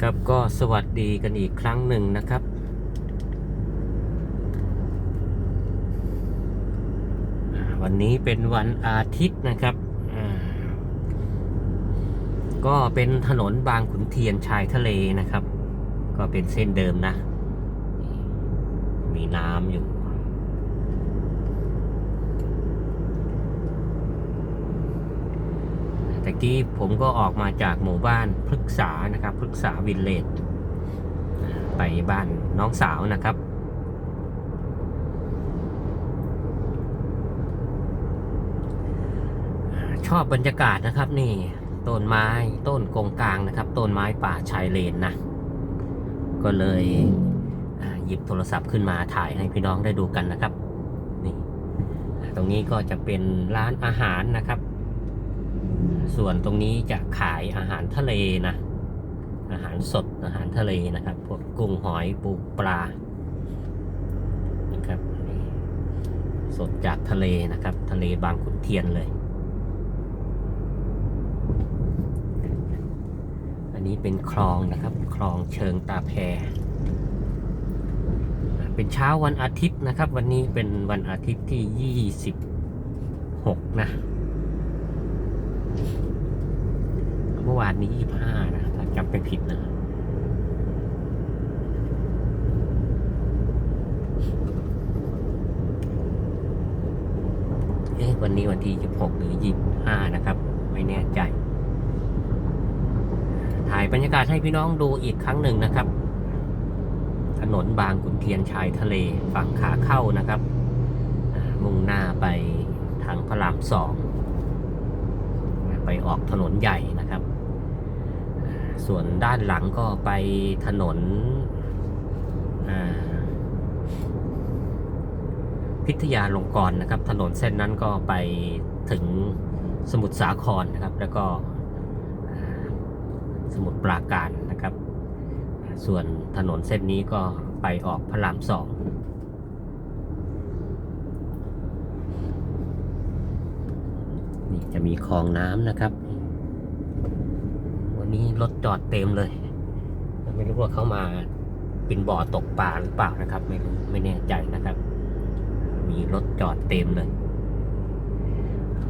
ครับก็สวัสดีกันอีกครั้งหนึ่งนะครับ วันนี้เป็นวันอาทิตย์นะครับ ก็เป็นถนนบางขุนเทียนชายทะเลนะครับ ก็เป็นเส้นเดิมนะ มีน้ำอยู่ ตะ กี้ผมก็ออกมาจากหมู่บ้านพฤกษานะครับพฤกษาวิลเลจไปบ้านน้องสาวนะครับ ชอบบรรยากาศนะครับนี่ต้นไม้ต้นกงกลางนะครับ ต้นไม้ป่าชายเลนนะ ก็เลยหยิบโทรศัพท์ขึ้นมาถ่ายให้พี่น้องได้ดูกันนะครับนี่ตรงนี้ก็จะเป็นร้านอาหารนะครับ ส่วนตรงนี้จะขายอาหารทะเลนะ อาหารสดอาหารทะเลนะครับ พวกกุ้งหอยปูปลา นะครับ สดจากทะเลนะครับ ทะเลบางขุนเทียนเลย อันนี้เป็นคลองนะครับ คลองเชิงตาแพเป็นเช้าวันอาทิตย์นะครับ วันนี้เป็นวันอาทิตย์ที่ 26 นะ เมื่อวานนี้25นะถ้าจำไม่ผิดนะเอ๊ะวันนี้วันที่26หรือ25นะครับ ไม่แน่ใจ ถ่ายบรรยากาศให้พี่น้องดูอีกครั้งหนึ่งนะครับ ถนนบางขุนเทียนชายทะเลฝั่งขาเข้านะครับ มุ่งหน้าไปทางพระรามสองไปออกถนนใหญ่นะ ส่วนด้านหลังก็ไปถนนพิทยาลงกรณ์นะครับ ถนนเส้นนั้นก็ไปถึงสมุทรสาครนะครับ แล้วก็สมุทรปราการนะครับ ส่วนถนนเส้นนี้ก็ไปออกพระรามสองนี่จะมีคลองน้ำนะครับ นี้รถจอดเต็มเลย ไม่รู้ว่าเขามาเป็นบ่อตกปลาหรือเปล่านะครับ ไม่รู้ไม่แน่ใจนะครับ มีรถจอดเต็มเลย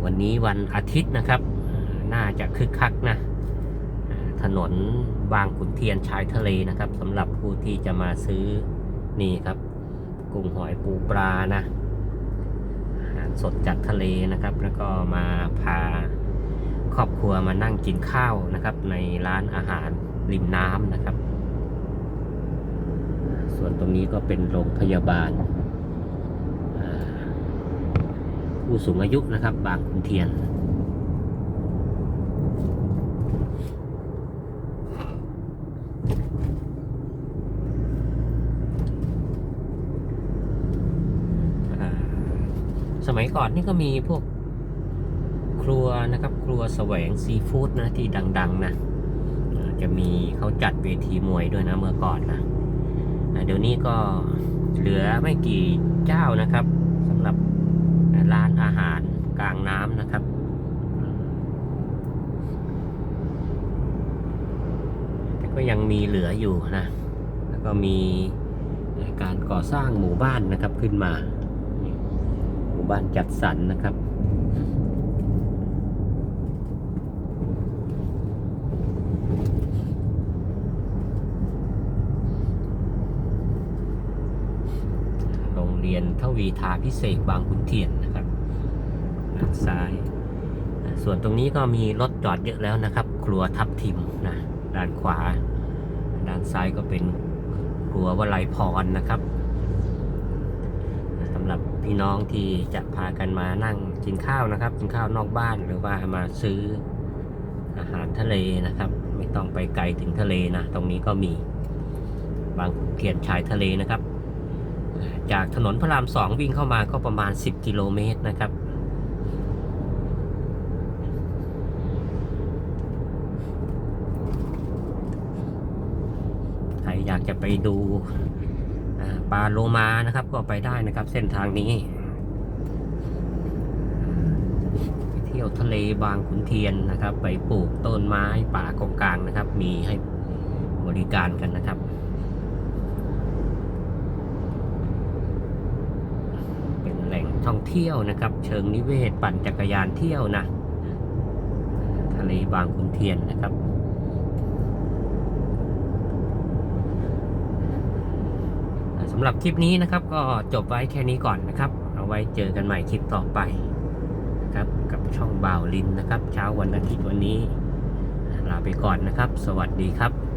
วันนี้วันอาทิตย์นะครับ น่าจะคึกคักนะ ถนนบางขุนเทียนชายทะเลนะครับสำหรับผู้ที่จะมาซื้อนี่ครับกุ้งหอยปูปลานะอาหารสดจากทะเลนะครับ แล้วก็มาพา ครอบครัวมานั่งกินข้าวนะครับ ในร้านอาหารริมน้ำนะครับ ส่วนตรงนี้ก็เป็นโรงพยาบาล ผู้สูงอายุนะครับ บางขุนเทียนสมัยก่อนนี่ก็มีพวก ครัวนะครับ ครัวแสวงซีฟู้ดนะที่ดัง ๆ นะจะมีเขาจัดเวทีมวยด้วยนะเมื่อก่อนนะเดี๋ยวนี้ก็เหลือไม่กี่เจ้านะครับสำหรับร้านอาหารกลางน้ำนะครับแต่ก็ยังมีเหลืออยู่นะแล้วก็มีการก่อสร้างหมู่บ้านนะครับขึ้นมา หมู่บ้านจัดสรรนะครับ โรงเรีย นทวีทาพิเศษบางขุนเทียนนะครับด้านซ้าย ส่วนตรงนี้ก็มีรถจอดเยอะแล้วนะครับ ครัวทับทิมนะด้านขวา ด้านซ้ายก็เป็นครัววลัยพรนะครับสำหรับพี่น้องที่จะพากันมานั่งกินข้าวนะครับ กินข้าวนอกบ้านหรือว่ามาซื้ออาหารทะเลนะครับ ไม่ต้องไปไกลถึงทะเลนะ ตรงนี้ก็มีบางขุนเทียนชายทะเลนะครับ จากถนนพระรามสองวิ่งเข้ามาก็ประมาณ 10 กิโลเมตรนะครับ ใครอยากจะไปดูอ่าปลาโลมานะครับ ก็ไปได้นะครับ เส้นทางนี้ไปเที่ยวทะเลบางขุนเทียนนะครับ ไปปลูกต้นไม้ป่ากงกลางนะครับ มีให้บริการกันนะครับ เป็นแหล่ง ท่องเที่ยวนะครับ เชิงนิเวศ ปั่นจักรยานเที่ยวนะ ทะเลบางขุนเทียนนะครับสำหรับคลิปนี้นะครับก็จบไว้แค่นี้ก่อนนะครับ เอาไว้เจอกันใหม่คลิปต่อไปนะครับกับช่องบ่าวลินนะครับ เช้าวันอาทิตย์วันนี้ลาไปก่อนนะครับ สวัสดีครับ